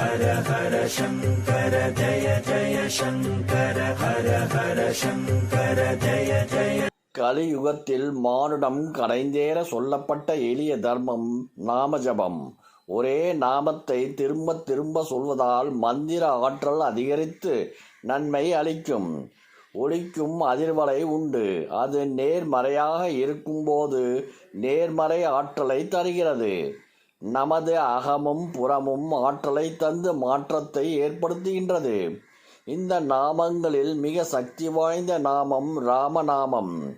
ஹர ஹர சங்கர ஜய ஜய சங்கர ஹர ஹர சங்கர ஜய ஜய கலியுகத்தில் மானுடம் கடைந்தேற சொல்லப்பட்ட எளிய தர்மம் நாமஜபம். ஒரே நாமத்தை திரும்ப திரும்ப சொல்வதால் மந்திர ஆற்றல் அதிகரித்து நன்மை அளிக்கும். ஒளிக்கும் அதிர்வலை உண்டு. அது நேர்மறையாக இருக்கும்போது நேர்மறை ஆற்றலை தருகிறது. நமது அகமும் புறமும் ஆற்றலை தந்து மாற்றத்தை ஏற்படுத்துகின்றது. இந்த நாமங்களில் மிக சக்தி வாய்ந்த நாமம் ராமநாமம்.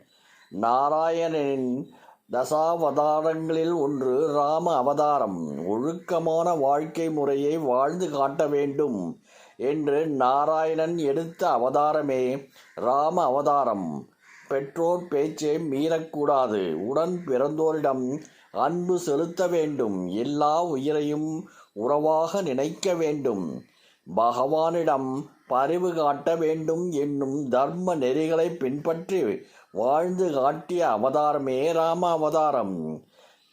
நாராயணனின் தசாவதாரங்களில் ஒன்று ராம அவதாரம். ஒழுக்கமான வாழ்க்கை முறையை வாழ்ந்து காட்ட வேண்டும் என்று நாராயணன் எடுத்த அவதாரமே ராம அவதாரம். பெற்றோர் பேச்சை மீறக்கூடாது. உடன் பிறந்தோரிடம் அன்பு செலுத்த வேண்டும். எல்லா உயிரையும் உறவாக நினைக்க வேண்டும். பகவானிடம் பரிவு காட்ட வேண்டும் என்னும் தர்ம நெறிகளை பின்பற்றி வாழ்ந்து காட்டிய அவதாரமே ராம அவதாரம்.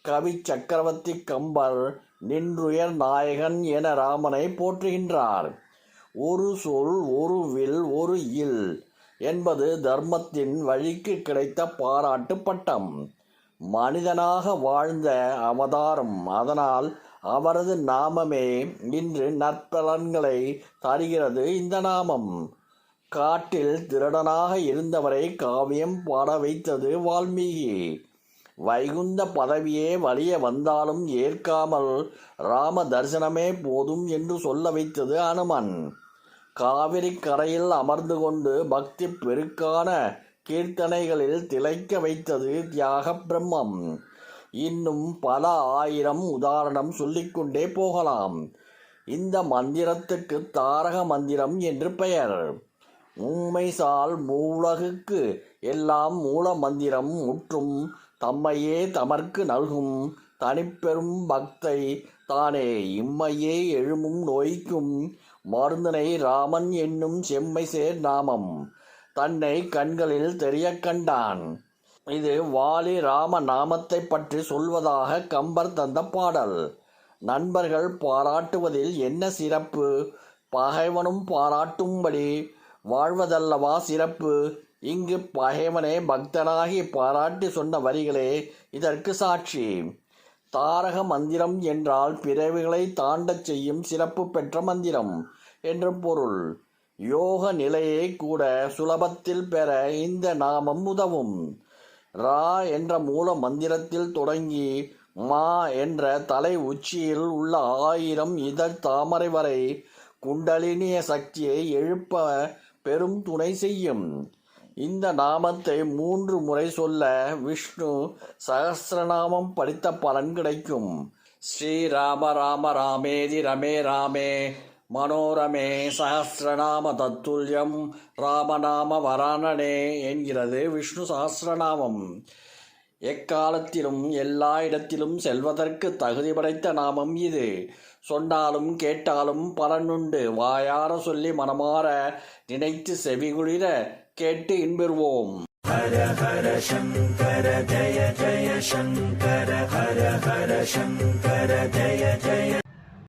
கவி சக்கரவர்த்தி கம்பர் நின்றுயர் நாயகன் என ராமனை போற்றுகின்றார். ஒரு சொல் ஒரு வில் ஒரு இல் என்பது தர்மத்தின் வழிக்கு கிடைத்த பாராட்டு பட்டம். மனிதனாக வாழ்ந்த அவதாரம். அதனால் அவரது நாமமே இன்று நற்பலன்களை தருகிறது இந்த நாமம். காட்டில் திருடனாக இருந்தவரை காவியம் பாட வைத்தது வால்மீகி. வைகுந்த பதவியே வலிய வந்தாலும் ஏற்காமல் ராம தரிசனமே போதும் என்று சொல்ல வைத்தது அனுமன். காவிரி கரையில் அமர்ந்து கொண்டு பக்தி பெருக்கான கீர்த்தனைகளில் திளைக்க வைத்தது தியாக பிரம்மம் இன்னும் பல ஆயிரம் உதாரணம் சொல்லிக்கொண்டே போகலாம். இந்த மந்திரத்துக்கு தாரக மந்திரம் என்று பெயர். உண்மைசால் மூலகுக்கு எல்லாம் மூல மந்திரம் முற்றும் தம்மையே தமர்க்கு நல்கும். தனிப்பெரும் பக்தை தானே இம்மையே எழுமும் நோய்க்கும். மருந்தனை ராமன் என்னும் செம்மை சேர் நாமம். தன்னை கண்களில் தெரிய கண்டான். இது வாலி ராம நாமத்தை பற்றி சொல்வதாக கம்பர் தந்த பாடல். நண்பர்கள் பாராட்டுவதில் என்ன சிறப்பு? பகைவனும் பாராட்டும்படி வாழ்வதல்லவா சிறப்பு? இங்கு பகைவனே பக்தனாகி பாராட்டி சொன்ன வரிகளே இதற்கு சாட்சி. தாரக மந்திரம் என்றால் பிறவிகளை தாண்டச் செய்யும் சிறப்பு பெற்ற மந்திரம் என்று பொருள். யோக நிலையை கூட சுலபத்தில் பெற இந்த நாமம் உதவும். ரா என்ற மூல மந்திரத்தில் தொடங்கி மா என்ற தலை உச்சியில் உள்ள ஆயிரம் இதழ் தாமரை வரை குண்டலினிய சக்தியை எழுப்ப பெரும் துணை செய்யும். இந்த நாமத்தை மூன்று முறை சொல்ல விஷ்ணு சகசிரநாமம் படித்த பலன் கிடைக்கும். ஸ்ரீ ராம ராம ராமேதி ரமே ராமே. மனோரமே சஹசிரநாம தத்துல்யம் ராமநாம வராணனே என்கிறது விஷ்ணு சஹசிரநாமம். எக்காலத்திலும் எல்லா இடத்திலும் செல்வதற்கு தகுதி படைத்த நாமம் இது. சொன்னாலும் கேட்டாலும் பலனுண்டு. வாயார சொல்லி மனமாற நினைத்து செவிகுளிர கேட்டு இன்பெறுவோம். ஹர ஹர சங்கர ஜய ஜய சங்கர ஹர ஹர சங்கர ஜய ஜய